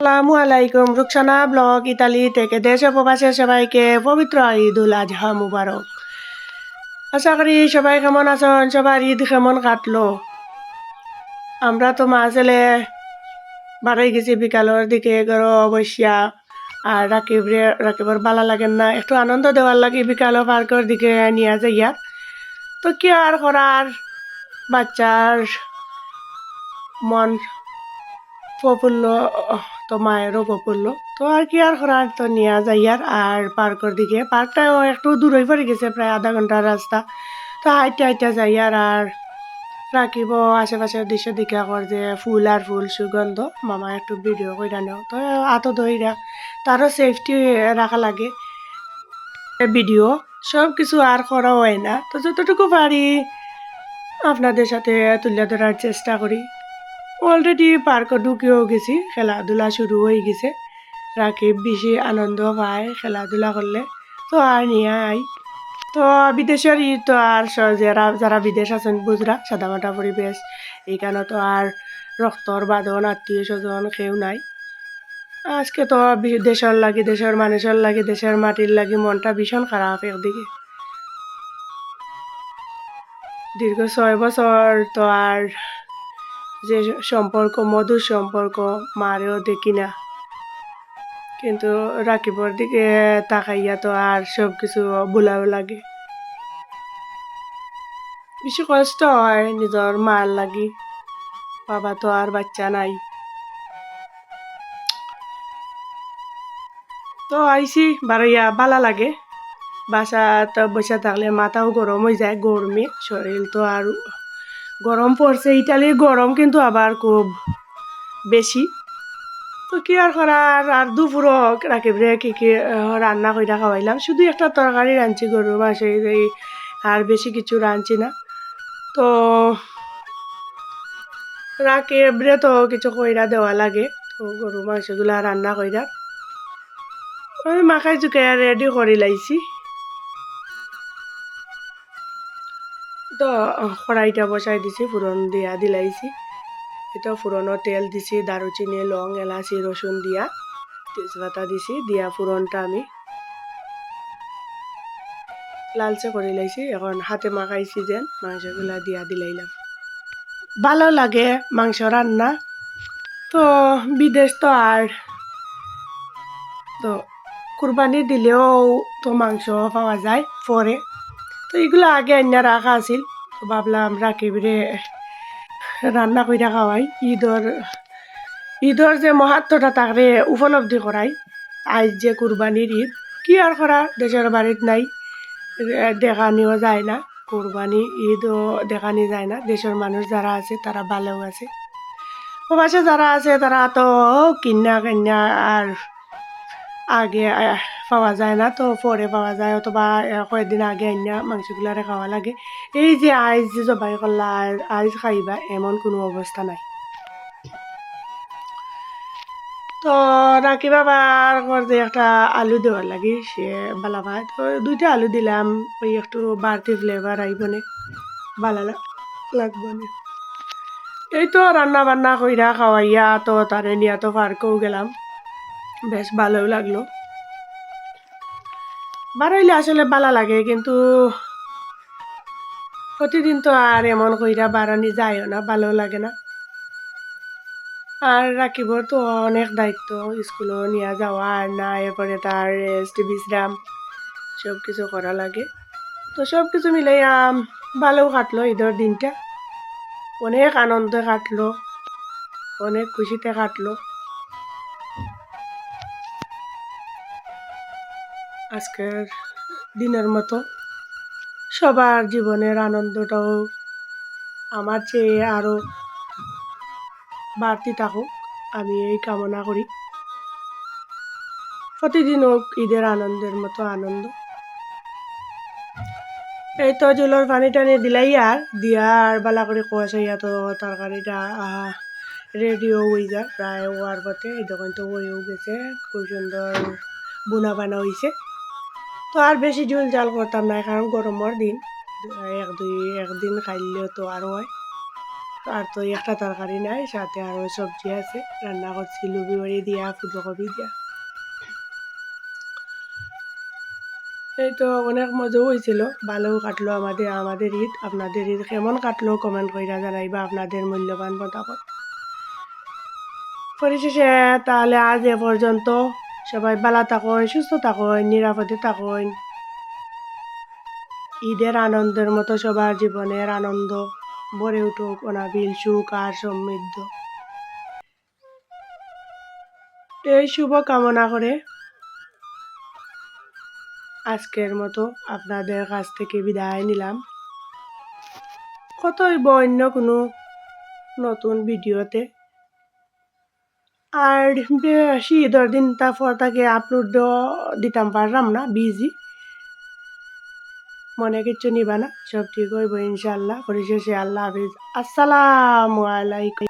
আসসালামু আলাইকুম, Rukhsana blog Italy থেকে দেশ ও প্রবাসের সবাইকে পবিত্র ঈদুল আজহা মুবারক। আশা করি সবাই কেমন আছেন? সবার ঈদ কেমন কাটলো? আমরা তো মা ছেলে বাড়াই গেছি, বিকালের দিকে গরো অবশ্যা আর রাকিবরে রাকিবর ভালো লাগেন না, একটু আনন্দ দেওয়ার লাগে বিকালে পার্কের দিকে নিয়ে যাইয়া। তো কি আর করার? বাচ্চার মন প্রফুল্ল তো মায়েরও প্রফুল্ল তো আর কি আর করার, তো নিয়ে যাই আর আর পার্কের দিকে। পার্কটাও একটু দূরই পড়ে গেছে, প্রায় আধা ঘণ্টার রাস্তা। তো হাইটে হাইটে যাই আর আর রাখিব আশেপাশের দৃশ্য দেখা কর যে ফুল আর ফুল সুগন্ধ, মামা একটু ভিডিও করে নেও। তো আত ধইরা তারও সেফটি রাখা লাগে। ভিডিও সব কিছু আর করা হয় না। তো যতটুকু পারি আপনাদের সাথে তুলে ধরার চেষ্টা করি। অলরেডি পার্ক ঢুকেও গেছি, খেলাধুলা শুরু হয়ে গেছে। রাকিব বেশি আনন্দ পায় খেলাধুলা করলে, তো আর নিয়ে আই তো বিদেশের ই তো আর যারা যারা বিদেশ আছেন, বুঝরা, সাদামাটা পরিবেশ এইখানে তো আর রক্তর বাঁধন, আত্মীয় স্বজন কেউ নাই। আজকে তো দেশের লাগি, দেশের মানুষের লাগি, দেশের মাটির লাগি মনটা ভীষণ খারাপ একদিকে। দীর্ঘ ছয় বছর তো আর যে সম্পর্ক, মধুর সম্পর্ক মারেও দেখি না। কিন্তু রাকিবর দিকে তাকাইয়া তো আর সব কিছু বোলাও লাগে। বেশি কষ্ট হয় নিজের মার লাগি। বাবা তো আর বাচ্চা নাই। তো আইসি বাড়াইয়া বালা লাগে। বাসাত বসে থাকলে মাথাও গরম হয়ে যায়, গরমে শরীর তো আর গরম পড়ছে, ইটালির গরম কিন্তু আবার খুব বেশি। তো কি আর করার, আর দুপুরও রাখিবরে কি কি রান্না করে খাওয়াইলাম। শুধু একটা তরকারি রাঁধছি গরু মাসে আর বেশি কিছু রাঁধছি না। তো রাখিবরে তো কিছু কইরা দেওয়া লাগে, তো গরু মাংসগুলা রান্না কইরা। ওই মাখাই জুকাই রেডি করে লাইছি। তো কড়াইটা বসাই দিছি ফুরন দিয়া দিলাইছি। এটা ফুরনো তেল দিছি দারুচিনি লং, এলাচি রসুন দিয়া, তেজপাতা দিছি, দিয়া ফুরনটা আমি লালচে করে লাইছি এখন হাতে মাখাইছি যেন, মাংসগুলা দিয়া দিলাইলাম। ভালো লাগে মাংস রান্না তো, বিদেশ তো আর তো কুরবানি দিলেও তো মাংস পাওয়া যায় পরে তো এগুলো আগে আন্যা রাখা আছিল। তো ভাবলাম রাখিবরে রান্না করে খাওয়াই। ঈদর ঈদর যে মহাত্মটা তাকে উপলব্ধি করাই। আজ যে কুরবানির ঈদ, কি আর করা, দেশের বাড়িত নাই, দেখানিও যায় না। কুরবানি, ঈদও দেখানি যায় না। দেশের মানুষ যারা আছে, তারা ভালোও আছে। প্রবাসে যারা আছে, তারা তো কিনা কিনা আর আগে পাওয়া যায় না। তো পরে পাওয়া যায়, অথবা কয়েকদিন আগে আইনা মাংসগুলারে খাওয়া লাগে। এই যে আইজ যে জবাই করলা আইজ খাইবা, এমন কোনো অবস্থা নাই। তো রাখি বাবার যে একটা আলু দেওয়ার লাগে, সে বালা ভাই তো দুইটা আলু দিলাম, ওই একটু বাড়তি ফ্লেভার আইবনে ভালো লাগবে না। এই তো রান্না বান্না কইরা খাওয়াইয়া তো তারে নিয়া তো পার্কেও গেলাম। বেশ ভালোও লাগল। বাড়াইলে আসলে ভালো লাগে, কিন্তু প্রতিদিন তো আর এমন কইরা বাড়ানি যায়ও না ভালো লাগে না। আর রাখিবর তো অনেক দায়িত্ব, স্কুলও নিয়ে যাওয়া আর না, এরপরে তার রেস্ট, বিশ্রাম সব কিছু করা লাগে। তো সব কিছু মিলাইয়া ভালো কাটলো ঈদের দিনটা। অনেক আনন্দে কাটলো, অনেক খুশিতে কাটলো। আজকের দিনের মতো। সবার জীবনের আনন্দটাও আমার চেয়ে আরও বাড়তি থাকুক, আমি এই কামনা করি। প্রতিদিন হোক ঈদের আনন্দের মতো আনন্দ। এই তো জলের পানি টানি দিলাই আর, দিয়া আর বালা করে কুয়াশাইয়া তো তরকারিটা রেডিও হয়ে যায়। প্রায় হওয়ার পথে এই দোকান তো হয়েও গেছে। খুব সুন্দর বোনা বানা হয়েছে। তো আর বেশি ঝোল জাল করতাম না, কারণ গরমের দিন, এক, দুই, একদিন খাইলেও তো আরও হয়। আর তো একটা তরকারি নাই, সাথে আরও সবজি আছে, রান্না করছি, লুবি বাড়ি দিয়া, ফুলকপি দিয়া। এই তো অনেক মজাও হয়েছিল ভালো কাটলো আমাদের আমাদের ঈদ, আপনাদের ঈদ কেমন কাটলো কমেন্ট কইরা জানাইবা, আপনাদের মূল্যবান মতামত। পরিশেষে, তাহলে আজ এ পর্যন্ত। সবাই ভালো থাকুন, সুস্থ থাকুন, নিরাপদে থাকুন। ঈদের আনন্দের মতো সবার জীবনের আনন্দ, ভরে উঠুক অনাবিল সুখ আর সমৃদ্ধ। এই শুভ কামনা করে আজকের মতো আপনাদের কাছ থেকে বিদায় নিলাম। কতই হইব অন্য কোনো নতুন ভিডিওতে আর বেশি দশ দিন তারপর তাকে আপলোড দিতাম, পারলাম না বিজি মনে কিচ্ছু নিবা না, সব ঠিক হইব ইনশাল্লাহ পরিশেষে আল্লাহ হাফিজ। আসসালামু আলাইকুম।